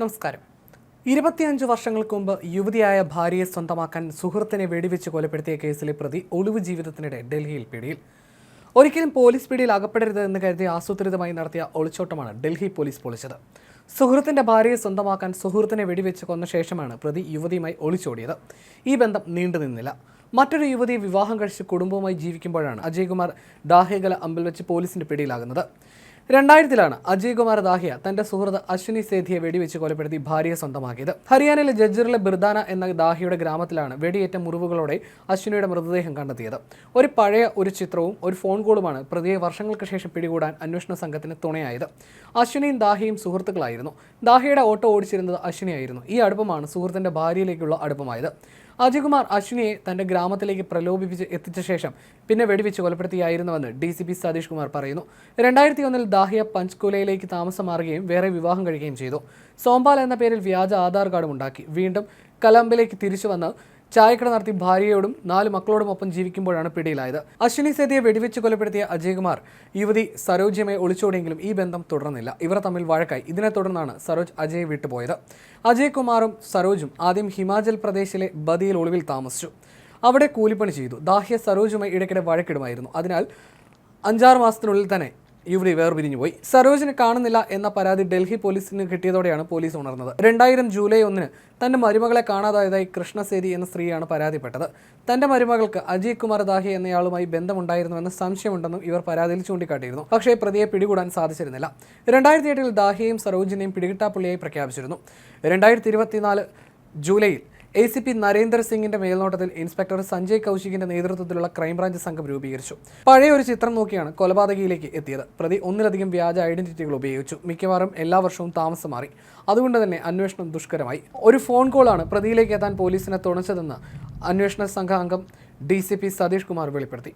നമസ്കാരം. ഇരുപത്തിയഞ്ച് വർഷങ്ങൾക്ക് മുമ്പ് യുവതിയായ ഭാര്യയെ സ്വന്തമാക്കാൻ സുഹൃത്തിനെ വെടിവെച്ച് കൊലപ്പെടുത്തിയ കേസിലെ പ്രതി ഒളിവ് ജീവിതത്തിനിടെ ഡൽഹിയിൽ പിടിയിൽ. ഒരിക്കലും പോലീസ് പിടിയിൽ അകപ്പെടരുത് എന്ന് കരുതി ആസൂത്രിതമായി നടത്തിയ ഒളിച്ചോട്ടമാണ് ഡൽഹി പോലീസ് പൊളിച്ചത്. സുഹൃത്തിന്റെ ഭാര്യയെ സ്വന്തമാക്കാൻ സുഹൃത്തിനെ വെടിവെച്ച് കൊന്ന ശേഷമാണ് പ്രതി യുവതിയുമായി ഒളിച്ചോടിയത്. ഈ ബന്ധം നീണ്ടുനിന്നില്ല മറ്റൊരു യുവതി വിവാഹം കഴിച്ച് കുടുംബവുമായി ജീവിക്കുമ്പോഴാണ് അജയ്കുമാർ ദാഹേഗല അമ്പിൽ വെച്ച് പോലീസിന്റെ പിടിയിലാകുന്നത്. രണ്ടായിരത്തിലാണ് അജയ് കുമാർ ദാഹിയ തന്റെ സുഹൃത്ത് അശ്വിനി സേധിയെ വെടിവെച്ച് കൊലപ്പെടുത്തി ഭാര്യയെ സ്വന്തമാക്കിയത്. ഹരിയാനയിലെ ജജ്ജറിലെ ബിർദാന എന്ന ദാഹിയുടെ ഗ്രാമത്തിലാണ് വെടിയേറ്റ മുറിവുകളോടെ അശ്വിനിയുടെ മൃതദേഹം കണ്ടെത്തിയത്. ഒരു പഴയ ഒരു ചിത്രവും ഒരു ഫോൺ കോളുമാണ് പ്രതിയെ വർഷങ്ങൾക്ക് ശേഷം പിടികൂടാൻ അന്വേഷണ സംഘത്തിന് തുണയായത്. അശ്വിനിയും ദാഹിയും സുഹൃത്തുക്കളായിരുന്നു. ദാഹിയുടെ ഓട്ടോ ഓടിച്ചിരുന്നത് അശ്വിനിയായിരുന്നു. ഈ അടുപ്പമാണ് സുഹൃത്തിന്റെ ഭാര്യയിലേക്കുള്ള അടുപ്പമായത്. അജയ്കുമാർ അശ്വിനിയെ തന്റെ ഗ്രാമത്തിലേക്ക് പ്രലോഭിപ്പിച്ച് എത്തിച്ച ശേഷം പിന്നെ വെടിവെച്ച് കൊലപ്പെടുത്തിയായിരുന്നുവെന്ന് D C P Satish Kumar പറയുന്നു. രണ്ടായിരത്തി ഒന്നിൽ ദാഹിയ പഞ്ച്കുലയിലേക്ക് താമസം മാറുകയും വേറെ വിവാഹം കഴിക്കുകയും ചെയ്തു. സോംപാൽ എന്ന പേരിൽ വ്യാജ ആധാർ കാർഡും ഉണ്ടാക്കി. വീണ്ടും കലമ്പിലേക്ക് തിരിച്ചു വന്ന് ചായക്കട നടത്തി ഭാര്യയോടും നാല് മക്കളോടുമൊപ്പം ജീവിക്കുമ്പോഴാണ് പിടിയിലായത്. അശ്വിനി സേതിയെ വെടിവെച്ച് കൊലപ്പെടുത്തിയ അജയ്കുമാർ യുവതി സരോജ്യമായി ഒളിച്ചോടിയെങ്കിലും ഈ ബന്ധം തുടർന്നില്ല. ഇവർ തമ്മിൽ വഴക്കായി. ഇതിനെ തുടർന്നാണ് സരോജ് അജയ് വിട്ടുപോയത്. അജയ്കുമാറും സരോജും ആദ്യം ഹിമാചൽ പ്രദേശിലെ ബദിയിൽ ഒളിവിൽ താമസിച്ചു. അവിടെ കൂലിപ്പണി ചെയ്തു. ദാഹ്യ സരോജുമായി ഇടയ്ക്കിടെ വഴക്കിടുമായിരുന്നു. അതിനാൽ അഞ്ചാറ് മാസത്തിനുള്ളിൽ തന്നെ യുവതി വേർപിരിഞ്ഞുപോയി സരോജിനെ കാണുന്നില്ല എന്ന പരാതി ഡൽഹി പോലീസിന് കിട്ടിയതോടെയാണ് പോലീസ് ഉണർന്നത്. രണ്ടായിരം ജൂലൈ ഒന്നിന് തന്റെ മരുമകളെ കാണാതായതായി കൃഷ്ണസേരി എന്ന സ്ത്രീയാണ് പരാതിപ്പെട്ടത്. തന്റെ മരുമകൾക്ക് അജയ് കുമാർ ദാഹി എന്നയാളുമായി ബന്ധമുണ്ടായിരുന്നുവെന്ന് സംശയമുണ്ടെന്നും ഇവർ പരാതിയിൽ ചൂണ്ടിക്കാട്ടിയിരുന്നു. പക്ഷേ പ്രതിയെ പിടികൂടാൻ സാധിച്ചിരുന്നില്ല. രണ്ടായിരത്തി എട്ടിൽ ദാഹിയെയും സരോജിനെയും പിടികിട്ടാപ്പുള്ളിയായി പ്രഖ്യാപിച്ചിരുന്നു. രണ്ടായിരത്തി ഇരുപത്തിനാല് ജൂലൈയിൽ എ സി പി നരേന്ദ്ര സിംഗിന്റെ മേൽനോട്ടത്തിൽ ഇൻസ്പെക്ടർ സഞ്ജയ് കൗശികിന്റെ നേതൃത്വത്തിലുള്ള ക്രൈംബ്രാഞ്ച് സംഘം രൂപീകരിച്ചു. പഴയ ഒരു ചിത്രം നോക്കിയാണ് കൊലപാതകയിലേക്ക് എത്തിയത്. പ്രതി ഒന്നിലധികം വ്യാജ ഐഡന്റിറ്റികൾ ഉപയോഗിച്ചു. മിക്കവാറും എല്ലാ വർഷവും താമസം മാറി. അതുകൊണ്ട് തന്നെ അന്വേഷണം ദുഷ്കരമായി. ഒരു ഫോൺ കോളാണ് പ്രതിയിലേക്ക് എത്താൻ പോലീസിനെ തുണച്ചതെന്ന് അന്വേഷണ സംഘാംഗം D C P Satish Kumar വെളിപ്പെടുത്തി.